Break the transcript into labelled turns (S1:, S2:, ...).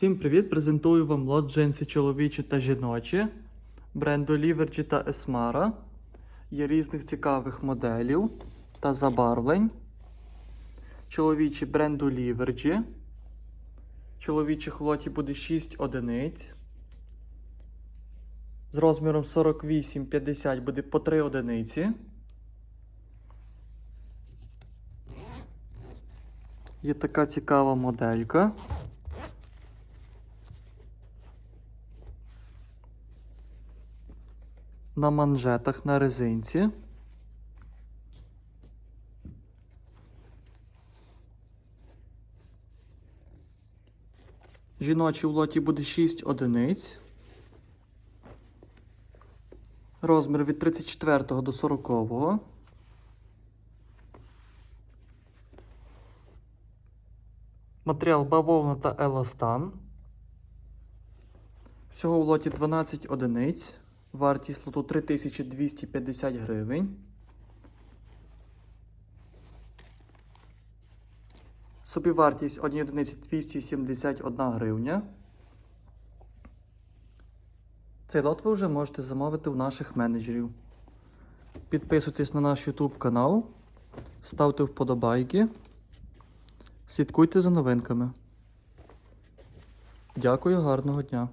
S1: Всім привіт! Презентую вам лот джинси чоловічі та жіночі бренду Livergy та Esmara. Є різних цікавих моделів та забарвлень. Чоловічі бренду Livergy. Чоловічих в лоті буде 6 одиниць. З розміром 48-50 буде по 3 одиниці. Є така цікава моделька. На манжетах на резинці. Жіночі в лоті буде 6 одиниць. Розмір від 34 до 40. Матеріал бавовна та еластан. Всього в лоті 12 одиниць. Вартість лоту 3250 гривень. Собівартість однієї одиниці 271 гривня. Цей лот ви вже можете замовити у наших менеджерів. Підписуйтесь на наш YouTube канал, ставте вподобайки, слідкуйте за новинками. Дякую, гарного дня!